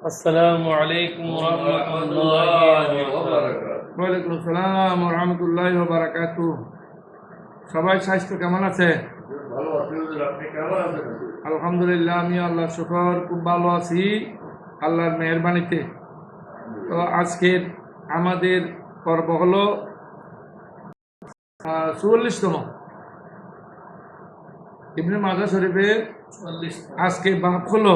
السلام عليكم ورحمة الله وبركاته ওয়ালাইকুম আসসালাম রহমতুল্লাহ বারাকাতু সবাই স্বাস্থ্য কেমন আছে ভালো আছি হুজুর, আপনি কেমন আছেন আলহামদুলিল্লাহ আমি আল্লাহ শুকর খুব ভালো আছি আল্লাহর মেহরবানিতে তো আজকের আমাদের পর্ব হলো চুয়াল্লিশতম ইবনে মাজা শরীফের আজকে বাপ হলো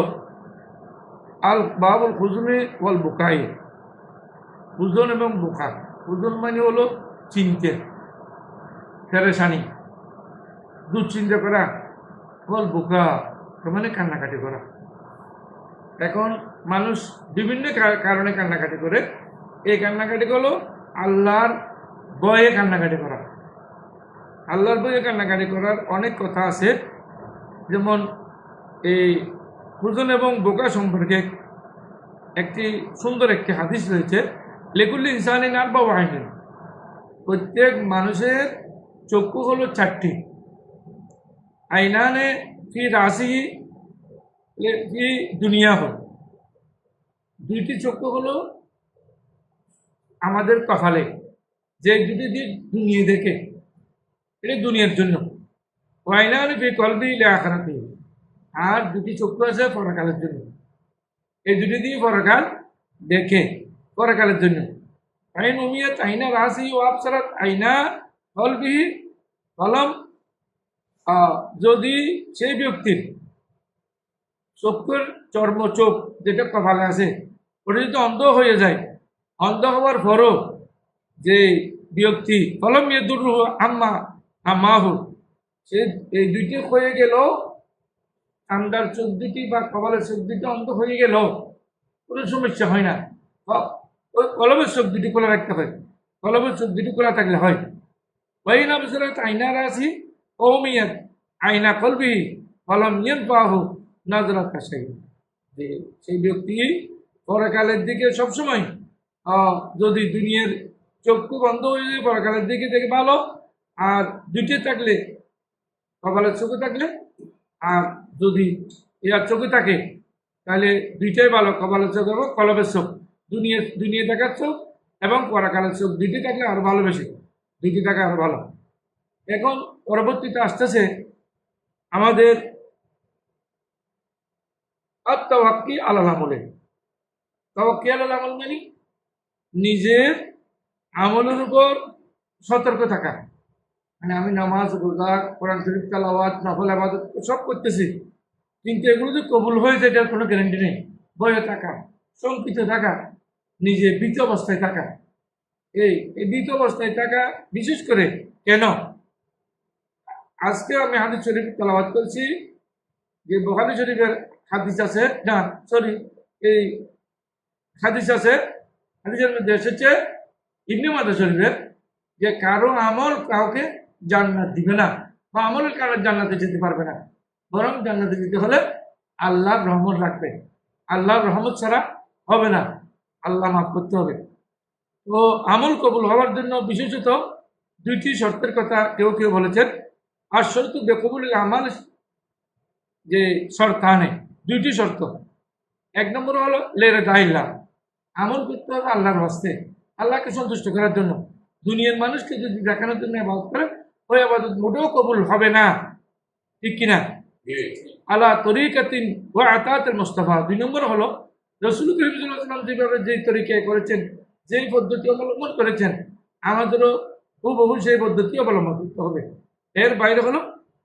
আল বাবুল খুজুনি ওয়াল বুকাই। হুজন এবং বুকা। হুজন মানে হলো চিনতে, ফেরেশানি। দুশ্চিন্তা করা বল বোকা মানে কান্নাকাটি করা। এখন মানুষ বিভিন্ন কারণে কান্নাকাটি করে। এই কান্নাকাটি হলো আল্লাহর বয়ে কান্নাকাটি করা। আল্লাহর বয়ে কান্নাকাটি করার অনেক কথা আছে। যেমন এই হুজন এবং বোকা সম্পর্কে একটি সুন্দর একটি হাদিস রয়েছে, লেকুল্লি ইনসানি নার বা ওয়াহিন। প্রত্যেক মানুষের চক্ষু হলো চারটি। আইনানে ফি রাশি ফি দুনিয়া হল। দুইটি চক্ষু হলো আমাদের কপালে, যে দুটি দিয়ে দুনিয়া দেখে, এটা দুনিয়ার জন্য। ওয়াইনানে ফি কলবি ইলে আখারাতে। আর দুটি চক্ষু আছে পরকালের জন্য। এই দুটি দিয়ে পরকাল দেখে, পরকালের জন্য। আইন উমিয়াত আইনা রাশি ও আপসারাত আইনা কলবিহি কলম। যদি সেই ব্যক্তির চক্ষুর চর্ম চোখ যেটা কপালে আছে, ওটা যদি অন্ধ হয়ে যায়, অন্ধ হওয়ার পরও যে ব্যক্তি কলম ইয়ে দূর আম্মা আম্মাহু, সে এই দুইটি হয়ে গেল ঠান্ডার চোখ দুটি বা কপালের চোখ অন্ধ হয়ে গেল। কোনো সমস্যা হয় না। ওই কলমের চোখ খোলা রাখতে হয়। কলমের চোখ খোলা থাকলে হয়। ওই না বছর আইনা রাশি ওমিয়াত আইনা কলবি কলম ইয়েন পাহু নজরত কাশাই। সেই ব্যক্তি পরকালের দিকে সবসময় যদি দুনিয়ার চক্ষু বন্ধ হয়ে যায়, পরকালের দিকে দেখে ভালো। আর দুটি থাকলে, কপালের চোখে থাকলে, আর যদি ইয়ার চোখে থাকে, তাহলে দুইটাই ভালো, কপালের চোখ এবং কলমের চোখ। দুনিয়া দুনিয়া দেখার চোখ এবং পরাকালের চোখ। দুইটি থাকলে আরও ভালো বেশি। দুইটি থাকা আরও ভালো। এখন পরবর্তীতে আসতেছে আমাদের আত্মাওয়াক্কি আলাল আমলে। তাওয়াক্কি আলাল আমল মানে নিজের আমলের উপর সতর্ক থাকা। মানে আমি নামাজ, রোজা, কোরআন শরীফ, তালাওয়াত, নফল আবাদত সব করতেছি। কিন্তু এগুলো যে কবুল হয়ে যায়, এটার কোনো গ্যারান্টি নেই। বয়ে থাকা, শঙ্কিত থাকা, নিজে বীত অবস্থায় থাকা। এই এই বীত অবস্থায় থাকা বিশেষ করে কেন? আজকে আমি হাদিস শরীফ তালাবাদ করছি। যে বোখারি শরীফের হাদিস আছে, না সরি এই হাদিস আছে, হাদিসের মধ্যে এসেছে ইবনে মাদা শরীফের যে কারও আমল কাউকে জান্নাত দিবে না বা আমলের কারণে জান্নাতে যেতে পারবে না। বরং জান্নাতে যেতে হলে আল্লাহর রহমত রাখবে আল্লাহর রহমত ছাড়া হবে না। আল্লাহ মাফ করতে হবে। তো আমল কবুল হওয়ার জন্য বিশেষত দুইটি শর্তের কথা কেউ কেউ বলেছেন। আর শর্ত বেকবুল আমাল যে শর্ত আনে, দুইটি শর্ত। এক নম্বর হলো লেরে দাহিল্লা আমল করতে হবে আল্লাহর হস্তে, আল্লাহকে সন্তুষ্ট করার জন্য। দুনিয়ার মানুষকে যদি দেখানোর জন্য আবাদত করে ওই আবাদত মোটেও কবুল হবে না। ঠিক কিনা? আল্লাহ তরিকাতিন ও আতাতের মোস্তফা। দুই নম্বর হলো রসুল করিমুল্লাহাম যেভাবে যেই তরিকায় করেছেন যেই পদ্ধতি অবলম্বন করেছেন আমাদেরও হুবহু সেই পদ্ধতি অবলম্বন করতে হবে। এর বাইরে হলো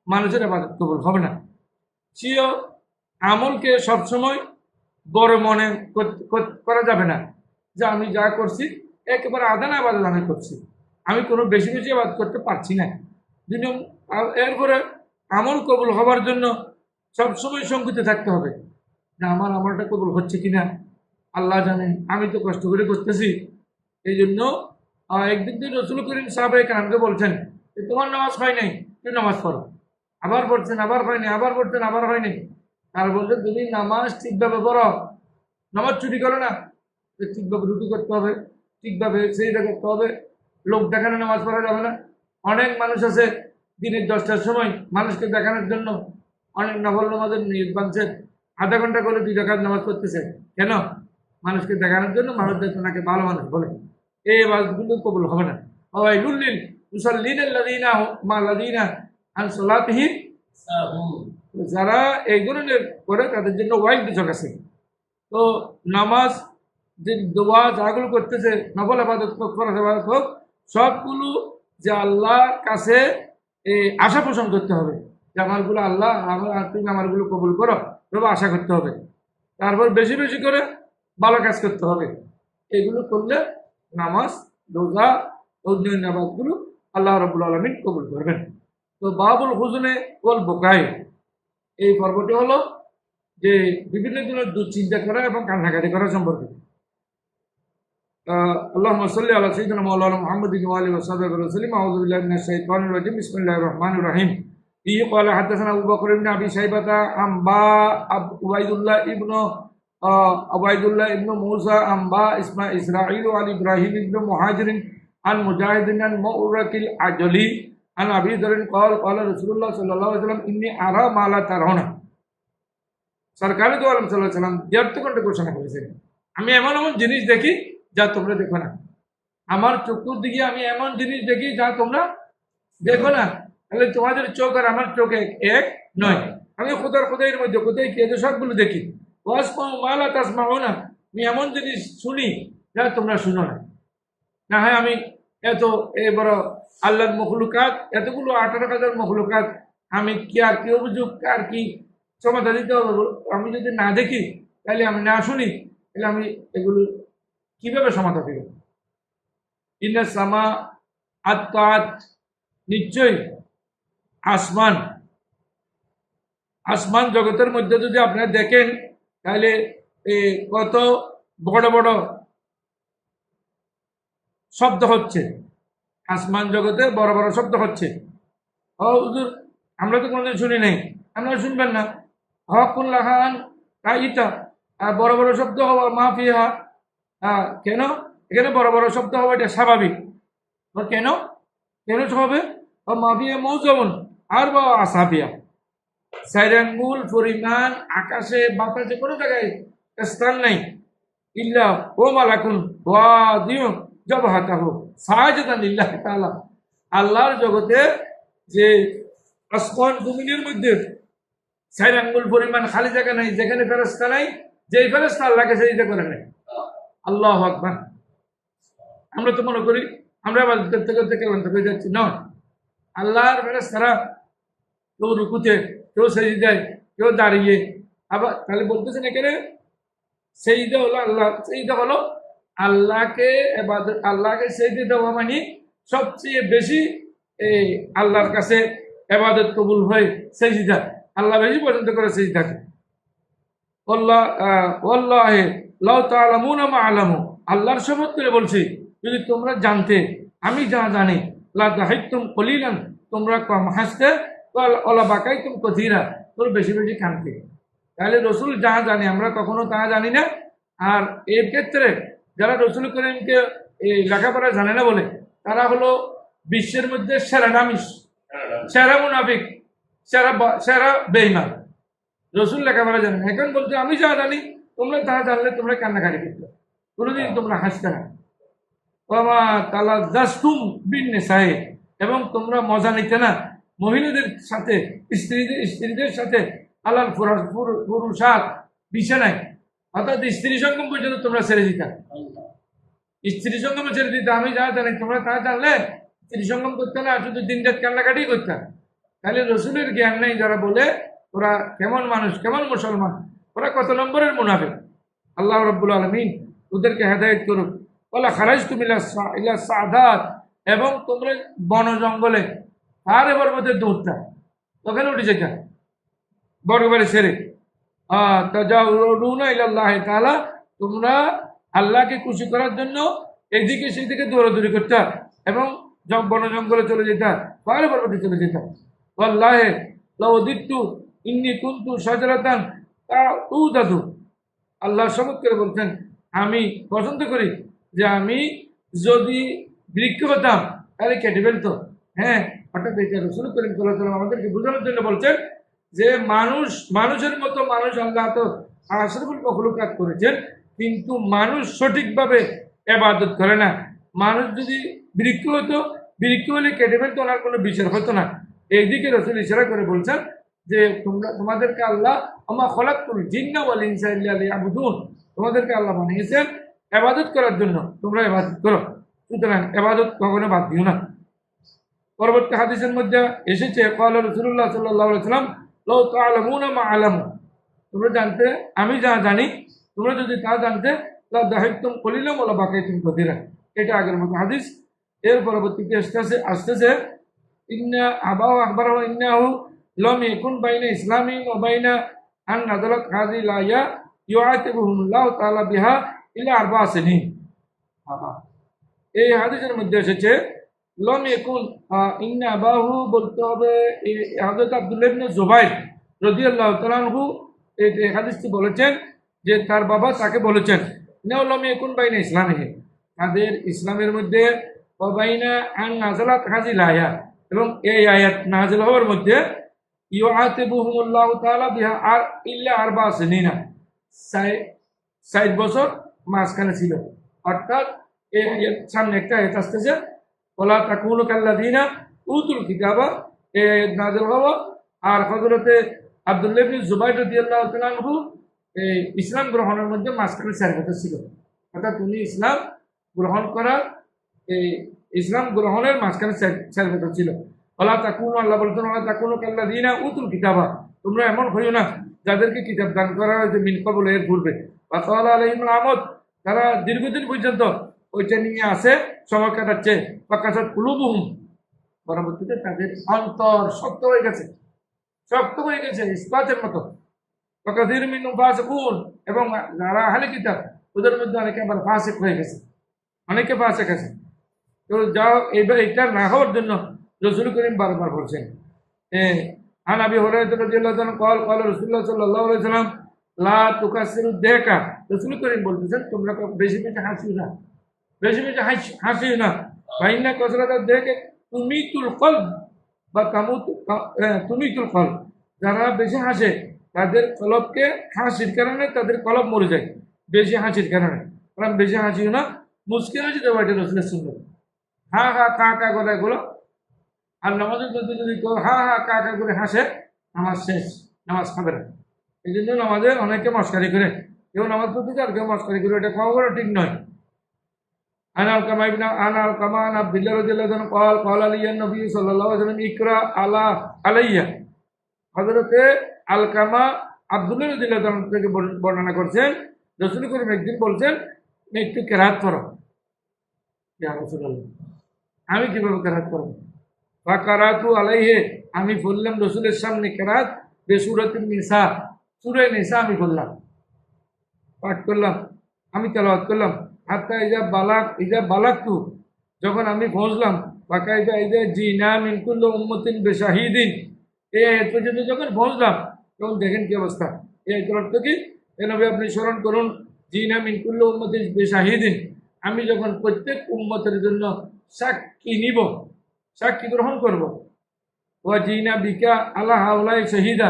মানুষের আবাদত কবুল হবে না। সিও আমলকে সবসময় বড় মনে করা যাবে না। যে আমি যা করছি একেবারে আদান আবাদ আমি করছি। আমি কোনো বেশি বেশি আবাদ করতে পারছি না। দুই এরপরে আমল কবুল হবার জন্য সবসময় শঙ্কিত থাকতে হবে। যে আমার আমলটা কবুল হচ্ছে কিনা, আল্লাহ জানেন আমি তো কষ্ট করে করতেছি। এই জন্য একদিন দিন রসুল করিম সাহেব কানকে বলছেন যে, তোমার নামাজ হয় নাই তুই নামাজ পড়ো। আবার পড়ছেন আবার হয়নি আবার পড়ছেন আবার হয়নি আর বলছেন তুমি নামাজ ঠিকভাবে পড়ো। নামাজ চুরি করো না। ঠিকভাবে রুটি করতে হবে, ঠিকভাবে সেইটা করতে হবে। লোক দেখানো নামাজ পড়া যাবে না। অনেক মানুষ আছে দিনের দশটার সময় মানুষকে দেখানোর জন্য। অনেক নফল নামাজের নিয়োগ বাঁধছেন আধা ঘণ্টা করে দুই টাকার নামাজ পড়তেছে। কেন? মানুষকে দেখানোর জন্য মানুষ যাতে ওনাকে ভালো মানুষ বলে। এই আওয়াজগুলো কবুল হবে না। ওই লুল্লিল মুসাল্লিন লাদিনা মা লাদিনা আন সালাতিহিম যারা এই ধরনের করে, তাদের জন্য ওয়াইড বিচক আছে। তো নামাজ, যে দোয়া, যাগুলো করতেছে নবল আবাদত হোক, ফরজ আবাদত হোক, সবগুলো যে আল্লাহর কাছে এই আশা পোষণ করতে হবে। যে আমারগুলো আল্লাহ, আমার তুমি আমারগুলো কবুল করো তবে আশা করতে হবে। তারপর বেশি বেশি করে ভালো কাজ করতে হবে। এগুলো করলে নামাজ, রোজা, অন্যান্য নামাজগুলো আল্লাহ রবুল আলমিন কবুল করবেন। তো বাবুল হুজনে ওল বোকাই এই পর্বটি হলো যে বিভিন্ন ধরনের দুশ্চিন্তা করা এবং কান্নাকাটি করা সম্পর্কে। আল্লাহ সাল্লি আল্লাহ সৈদনা মৌলানা মোহাম্মদ আলী ওসাদ রসলিম আউজুবিল্লাহ মিনাশ শাইতানির রাজিম বিসমিল্লাহির রহমানির রহিম به قال حدثنا ابو بكر بن ابي شيبه انباء عبيد الله ابن عبيد الله ابن موسى انباء اسماء اسرائيل عن ابراهيم ابن مهاجر عن مجاهد عن مؤرك العجلي عن ابي ذر قال قال رسول الله صلى الله عليه وسلم اني ارى ما لا ترون সরকারি তো আলম সাল্লাহ সাল্লাম দেড় ঘন্টা ঘোষণা করেছেন আমি এমন এমন জিনিস দেখি যা তোমরা দেখো না। আমার চক্ষুর দিকে আমি এমন জিনিস দেখি যা তোমরা দেখো না। তাহলে তোমাদের চোখ আর আমার চোখ এক নয়। আমি খোদার খোদাইয়ের মধ্যে কোথায় কি সবগুলো দেখি। ওয়াস মালা তাস মাও না আমি এমন জিনিস শুনি যা তোমরা শুনো না। না হয় আমি এত, এ বড় আল্লাহর মখলুকাত, এতগুলো আঠারো হাজার মখলুকাত, আমি কি আর কি অভিযোগ আর কি সমাধান দিতে হবে? আমি যদি না দেখি, তাহলে আমি না শুনি, তাহলে আমি এগুলো কীভাবে সমাধান দেব ইন্না সামা আত্মাত নিশ্চয়ই আসমান। আসমান জগতের মধ্যে যদি আপনারা দেখেন, তাহলে কত বড় বড় শব্দ হচ্ছে। আসমান জগতে বড় বড় শব্দ হচ্ছে। হুজুর, আমরা তো কোনোদিন শুনি নাই। আপনারা শুনবেন না। হকুল্লাহান আর বড় বড় শব্দ হওয়া মাফিয়া হ্যাঁ কেন? এখানে বড় বড় শব্দ হবে, এটা স্বাভাবিক। কেন? কেন হবে মাফিয়া মৌজমন, আর বা আসাফিয়া। সাইরাঙ্গুল পরিমাণ, আকাশে, বাতাসে কোনো জায়গায় স্থান নাই। ইল্লা ও মালাকুন জব হাতা হোক সাহায্যতান ইল্লাহ আল্লাহর জগতে যে আসমান জমিনের মধ্যে সাইরাঙ্গুল পরিমাণ খালি জায়গা নাই, যেখানে ফেরস্তা নাই, যেই ফেরস্তা আল্লাহকে সেইটা করে নেয় আল্লাহ আকবার। আমরা তো মনে করি, আমরা আবার করতে করতে কেমন হয়ে যাচ্ছি। না, আল্লাহর ফেরস্তারা কেউ রুকুতে, কেউ সেই দেয় কেউ দাঁড়িয়ে, আবার তাহলে বলতেছেন এখানে সেইটা হলো আল্লাহ সেইটা হলো আল্লাহকে এবাদত আল্লাহকে সেইটা দেওয়া মানে সবচেয়ে বেশি এই আল্লাহর কাছে এবাদত কবুল হয় সেজদা। আল্লাহ বেশি পছন্দ করে সেজদাকে। আল্লাহ আল্লাহ আলামু। আল্লাহর শপথ করে বলছি, যদি তোমরা জানতে, আমি যা জানি, লা দাহিতুম কলিলান, তোমরা কম হাসতে ওলা বাকাই তুমি কথিরা তোর বেশি বেশি কানতে তাহলে রসুল যা জানি, আমরা কখনো তা জানি না। আর এর ক্ষেত্রে যারা রসুল করিমকে এই লেখাপড়া জানে না বলে, তারা হলো বিশ্বের মধ্যে সেরা নামিস, সেরা মুনাফিক, সেরা সেরা বেইমান রসুল লেখাপড়া জানে। এখন বলছে, আমি যা জানি তোমরা তা জানলে তোমরা কান্নাকাটি করতে কোনোদিন তোমরা হাসতে না। বাবা তালা জাস্তুম বিন নেশায়ে এবং তোমরা মজা নিতে না। মহিলাদের সাথে, স্ত্রীদের স্ত্রীদের সাথে পুরু- পুরুষার বিছানায় অর্থাৎ স্ত্রী সঙ্গম পর্যন্ত তোমরা ছেড়ে দিতা। স্ত্রী সঙ্গমে ছেড়ে দিতে, আমি যা জানি, তোমরা তা জানলে স্ত্রী সঙ্গম করতে না, শুধু দিন রাত কান্নাকাটি করতে। তাহলে রসুলের জ্ঞান নেই যারা বলে, ওরা কেমন মানুষ, কেমন মুসলমান? ওরা কত নম্বরের মুনাফে আল্লাহ রব্বুল আলমিন ওদেরকে হেদায়ত করুক। বলা খারাজ তুমি ইলা সাদাত। এবং তোমরা বন জঙ্গলে আর এবার মধ্যে দৌড়টা ওখানে উঠে যেটা বড়বারে ছেড়ে আহ তা যা রুনা ইল্লাহ তাআলা, তোমরা আল্লাহকে খুশি করার জন্য এদিকে সেদিকে দৌড়াদৌড়ি করতে এবং বন জঙ্গলে চলে যেতাম পাহাড়ে পর্বতে চলে যেতাম আল্লাহে ইন্নি কুন্তু সজরাতান দাদু আল্লাহ শপথ করে বলছেন, আমি পছন্দ করি যে আমি যদি বৃক্ষ পেতাম, তাহলে কেটে ফেলতো। হ্যাঁ হঠাৎ এটা রসুল করিম সাল্লাহ আমাদেরকে বোঝানোর জন্য বলছেন যে মানুষ, মানুষের মতো মানুষ আল্লাহ তো আশরফুল মখলুকাত করেছেন, কিন্তু মানুষ সঠিকভাবে এবাদত করে না। মানুষ যদি বৃক্ষ হতো, বৃক্ষ হলে কেটে ফেলতো, ওনার কোনো বিচার হতো না। এইদিকে রসুল ইশারা করে বলছেন যে তোমরা, তোমাদেরকে আল্লাহ, আমা খলাকুল জিন্না ওয়াল ইনসা ইল্লা লিয়াবুদুন। তোমাদেরকে আল্লাহ বানিয়েছেন এবাদত করার জন্য। তোমরা এবাদত করো। সুতরাং এবাদত কখনো বাদ দিও না। পরবর্তী হাদিসের মধ্যে এসেছে কাল রসুল্লাহ সাল্লাহ সাল্লাম লো তালামুনা মা আলামু। তোমরা জানতে, আমি যা জানি, তোমরা যদি তা জানতে তা দাহিত্যম কলিলাম ওলা বাকাইতুম কদিরা এটা আগের মতো হাদিস। এর পরবর্তীতে আসতেছে? আসতেছে, ইন্না আবাহ আকবর ইন্নাহু লম ইকুন বাইনা ইসলামী ও বাইনা আন নাদলত হাজি লাইয়া ইউআতিবুহুমুল্লাহ তাআলা বিহা ইলা আরবা সিনিন এই হাদিসের মধ্যে এসেছে লম ইকুন ইন্না আবাহু বলতে হবে হযরত আব্দুল্লাহ ইবনে জুবাইর রাদিয়াল্লাহু তাআলা আনহু এই হাদিসটি বলেছেন যে তার বাবা তাকে বলেছেন নেও লম ইকুন বাইনা ইসলামী তাদের ইসলামের মধ্যে বাইনা আন নাজালাত হাজিল আয়াত এবং এই আয়াত নাজিল হওয়ার মধ্যে ইউআতিবুহুমুল্লাহ তাআলা বিহা আর ইল্লা আরবা সিনিনা। ষাট বছর মাঝখানে ছিল। অর্থাৎ এই আয়াত সামনে একটা আয়াত আসতেছে, ওলা তাকুনু কাল্লাযিনা উতুল কিতাবা এ নাজিল হওয়া। আর হযরতে আব্দুল্লাহ ইবনে জুবাইর রাদিয়াল্লাহু তাআলা এই ইসলাম গ্রহণের মধ্যে মাঝখানে চার ছিল। অর্থাৎ উনি ইসলাম গ্রহণ করার, এই ইসলাম গ্রহণের মাঝখানে চার বছর ছিল। ওলা তাকুনু আল্লাহ বলতেন ওলা তাকুনু কাল্লাযিনা উতুল কিতাবা। তোমরা এমন হইও না, যাদেরকে কিতাব দান করা হয়েছে মিন কবল এর পূর্বে। বাতাল আলহিমুল আহমদ তারা দীর্ঘদিন পর্যন্ত ওইটা নিয়ে আসে সময় কাটাচ্ছে। বা কাছাত কুলুবুহুম, পরবর্তীতে তাদের অন্তর শক্ত হয়ে গেছে। শক্ত হয়ে গেছে, ইস্পাতের মতো। কাদির মিনু ফাসিকুন, এবং যারা আহলে কিতাব, ওদের মধ্যে অনেকে আবার ফাসিক হয়ে গেছে। অনেকে ফাসিক আছে। তো যা এবার এটা না হওয়ার জন্য রসুল করিম বারবার বলছেন হ্যাঁ আবি হরাইতুল্লাহ কল কল রসুল্লাহ সাল্লাহ সাল্লাম লা তুকাসির দেখা রসুল করিম বলতেছেন, তোমরা বেশি বেশি হাসিও না, বেশি বেশি হাসিও না। বাইনা কসরাটা দেখে তুমি তুল ফল বা কামু তুমি তুল ফল যারা বেশি হাসে, তাদের কলবকে হাসির কারণে তাদের কলপ মরে যায়, বেশি হাসির কারণে। কারণ বেশি হাসিও না, মুশকিল হয়েছে দেওয়া এটা রসুলের সুন্দর হা হা কা কা গলা এগুলো আর নামাজের মধ্যে যদি কেউ হা হা কা কা করে হাসে নামাজ শেষ নামাজ খাবে না এই জন্য নামাজে অনেকে মস্কারি করে কেউ নামাজ পড়তে আর কেউ মস্কারি করে এটা খাওয়া ঠিক নয় عن القمة بن عن القمة عن عبد الله رضي الله عنه قال قال لي النبي صلى الله عليه وسلم اقرا على علي হযরতে আলকামা আব্দুল্লাহ রাদিয়াল্লাহু আনহু থেকে বর্ণ- বর্ণনা করছেন রাসূল করিম একদিন বলছেন একটু কেরাত করো ইয়া রাসূলুল্লাহ আমি কিভাবে কেরাত করব ফাকারাতু আলাইহি, আমি বললাম, রসুলের সামনে কেরাত, বেসুরাতুন নিসা। সূরা নিসা আমি বললাম। পাঠ করলাম, আমি তেলাওয়াত করলাম। হাত্তা ইজা বালাক, ইজা বালাকতু, যখন আমি পৌঁছলাম বাকা ইজা ইজা জি না মিনকুল্ল উম্মতিন বেশাহিদিন। এই আয়াত পর্যন্ত যখন পৌঁছলাম, তখন দেখেন কি অবস্থা। এই আয়াতের অর্থ কি? এভাবে আপনি স্মরণ করুন জি না মিনকুল্ল উম্মতিন বেশাহিদিন। আমি যখন প্রত্যেক উম্মতের জন্য সাক্ষী নিব সাক্ষী গ্রহণ করব। ওয়া জিনা বিকা আল্লাহ হাওলাই শহীদা।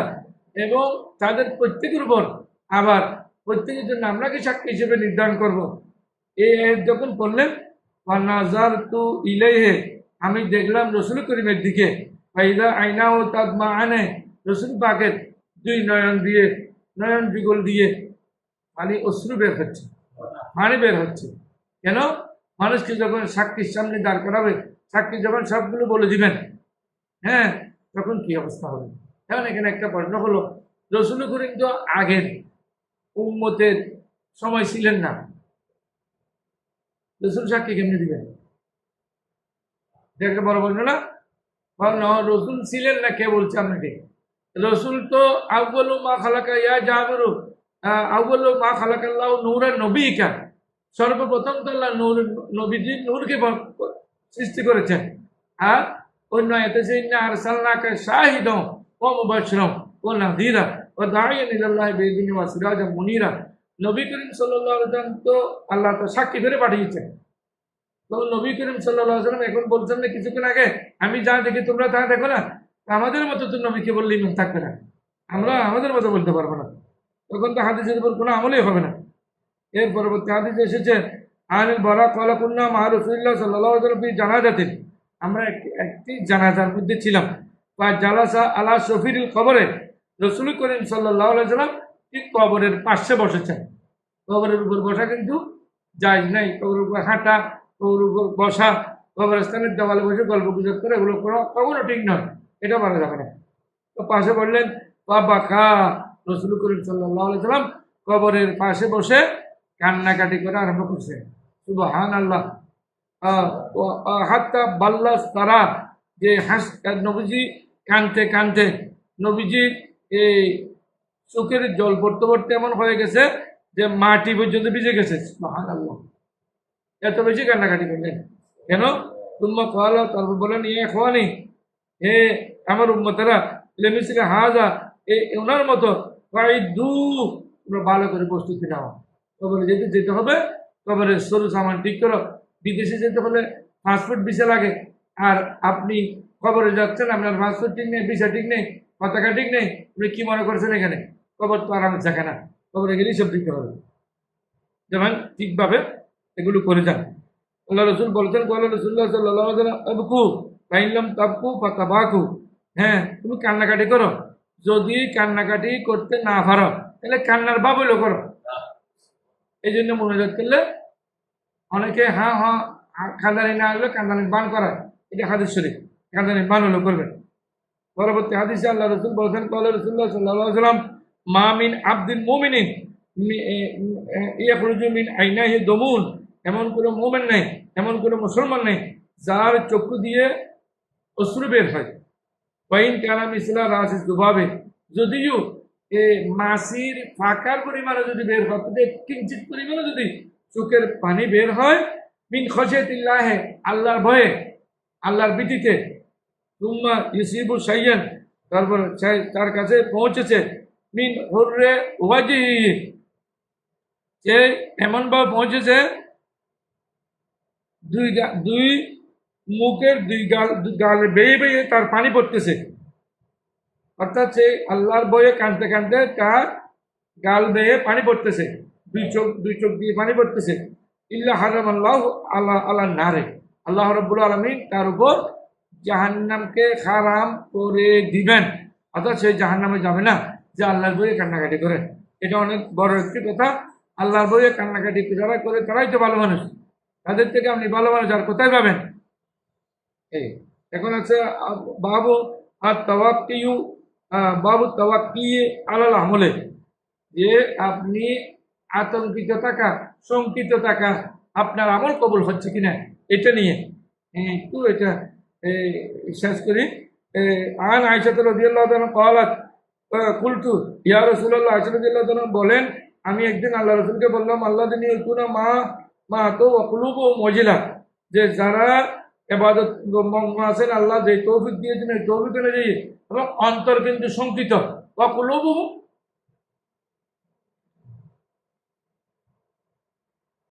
এবং তাদের প্রত্যেকের উপর আবার প্রত্যেকের জন্য আমরা কি সাক্ষী হিসেবে নির্ধারণ করব। এই যখন পড়লেন নাজার তু ইলেহে আমি দেখলাম রসুল করিমের দিকে ফাইদা আইনা ও তাদমা আনে রসুল পাকের দুই নয়ন দিয়ে, নয়ন যুগল দিয়ে মানে অশ্রু বের হচ্ছে, পানি বের হচ্ছে। কেন? মানুষকে যখন সাক্ষীর সামনে দাঁড় করাবে সাক্ষী যখন সবগুলো বলে দিবেন। হ্যাঁ তখন কি অবস্থা হবে? এখন এখানে একটা প্রশ্ন হলো, রসুল করিম তো আগের উম্মতের সময় ছিলেন না। রসুল সাক্ষী কেমনি দিবেন? একটা বড় প্রশ্ন না? বল রসুল ছিলেন না, কে বলছে আপনাকে? রসুল তো আউ্বল মা খালাকা ইয়া জাবরু আউ্বল মা খালাকাল্লাহ নূরা নবীকা। সর্বপ্রথম তো আল্লাহ নূর নবীজি নূরকে সৃষ্টি করেছেন। আর অন্য এতে আর সাল্লাকে শাহিদম ও মুবাশরম ও নাদিরা ও দাঁড়িয়ে বেদিনী ওয়া সিরাজা মুনিরা। নবী করিম সাল্লাহ তো আল্লাহ তো সাক্ষী করে পাঠিয়েছেন। তো নবী করিম সাল্লাম এখন বলছেন না কিছুক্ষণ আগে, আমি যা দেখি তোমরা তা দেখো না। আমাদের মতো তো নবীকে বললে ইমান থাকবে না। আমরা আমাদের মতো বলতে পারব না। তখন তো হাদিসের উপর কোনো আমলেই হবে না। এর পরবর্তী হাদিস এসেছে আনিল বরা কলা কুন্না মা রসুল্লাহ সাল্লাহ জানাজাতেন। আমরা একটি একটি জানাজার মধ্যে ছিলাম। বা জালাসা আলা শফিরুল খবরে রসুল করিম সাল্লাহ সাল্লাম ঠিক কবরের পাশে বসেছেন। কবরের উপর বসা কিন্তু যায় নাই। কবরের উপর হাঁটা, কবরের উপর বসা, কবরস্থানের দেওয়ালে বসে গল্প গুজব করে এগুলো কোনো কখনো ঠিক নয়। এটা বলা যাবে না। তো পাশে বললেন বাবা খা রসুল করিম সাল্লাহ সাল্লাম কবরের পাশে বসে কান্নাকাটি করে আরম্ভ করছে। সুবহান আল্লাহ হাত্তা বাল্লাস তারা যে হাস নবীজি কানতে কানতে নবীজির এই চোখের জল পড়তে পড়তে এমন হয়ে গেছে যে মাটি পর্যন্ত ভিজে গেছে। সুবহান আল্লাহ এত বেশি কান্নাকাটি করলেন কেন? তুম্মা খাওয়ালো তারপর বলেন ইয়ে খোয়ানি হে আমার উম্মতেরা লেমিসিকে হাজা এ ওনার মতো দু তোমরা ভালো করে প্রস্তুতি নাও। কবরে যেতে যেতে হবে কবরে সরু সামান ঠিক করো। বিদেশে যেতে হলে পাসপোর্ট ভিসা লাগে। আর আপনি কবরে যাচ্ছেন, আপনার পাসপোর্ট ঠিক নেই ভিসা ঠিক নেই, পতাকা ঠিক নেই, আপনি কী মনে করছেন এখানে? কবর তো আরামে থাকে না। কবরে গেলেই সব দিতে হবে। যেমন ঠিকভাবে এগুলো করে যান। আল্লাহ রসুল বলছেন আল্লাহ রসুল্লাহ সাল্লাহ পাইলাম তাবকু বা তাবাকু হ্যাঁ তুমি কান্নাকাটি করো। যদি কান্নাকাটি করতে না পারো, তাহলে কান্নার বাবুলো করো। এই জন্য মনোযোগ করলে অনেকে হ্যাঁ হ্যাঁ খান্দানি না আসলে কান্দানি বান করা এটা হাদিস শরীফ। কান্দানি বান হলো করবেন। পরবর্তী হাদিসে আল্লাহ রসুল বলছেন, কল রসুল্লাহ সাল্লাহ সাল্লাম মা মিন আব্দিন মোমিনিন ইয়া মিন দমুন, এমন কোনো মোমেন নেই, এমন কোনো মুসলমান নেই, যার চক্ষু দিয়ে অশ্রু বের হয়। ওয়াইন কালাম ইসলাম রাশিস দুভাবে, যদিও মাসির ফাঁকার পরিমাণে যদি বের তবে কিঞ্চিত পরিমাণে যদি চোখের পানি বের হয়, মিন খসে তিল্লাহে আল্লাহর ভয়ে, আল্লাহর বিধিতে তুম্মা ইসিবু সাইয়ান তারপর তার কাছে পৌঁছেছে, মিন হর্রে ওয়াজি সে এমনভাবে পৌঁছেছে, দুই দুই মুখের দুই গাল, গালে বেয়ে বেয়ে তার পানি পড়তেছে। অর্থাৎ সে আল্লাহর বয়ে কাঁদতে কানতে তার গাল বেয়ে পানি পড়তেছে। দুই চোখ দুই চোখ দিয়ে পানি পড়তেছে। ইল্লা হারাম আল্লাহ আল্লাহ আল্লাহ নারে। আল্লাহ রব্বুল আলমিন তার উপর জাহান্নামকে খারাম করে দিবেন। অর্থাৎ সেই জাহান্নামে যাবে না যে আল্লাহর বইয়ে কান্নাকাটি করে। এটা অনেক বড় একটি কথা। আল্লাহর বইয়ে কান্নাকাটি যারা করে তারাই তো ভালো মানুষ। তাদের থেকে আপনি ভালো মানুষ আর কোথায় পাবেন? এই এখন আছে বাবু আর তাওয়াক্কিউ আহ, বাবু তাওয়াক্কি আলাল আমলে। যে আপনি আতঙ্কিত থাকা, শঙ্কিত থাকা, আপনার আমল কবুল হচ্ছে কিনা, এটা নিয়ে। একটু এটা শেষ করি। আন আয়সাত রদিয়াল্লাহ কলাত কুলতু, ইয়া রসুল্লাহ আয়সাত বলেন, আমি একদিন আল্লাহ রসুলকে বললাম, আল্লাহ দিনী মা মা তো অকলুব ও মজিলা যে যারা এবাদত মগ্ন আছেন, আল্লাহ যে তৌফিক দিয়েছেন, এই তৌফিক অনুযায়ী এবং অন্তর কিন্তু শঙ্কিত। বা ওয়াকুলুবু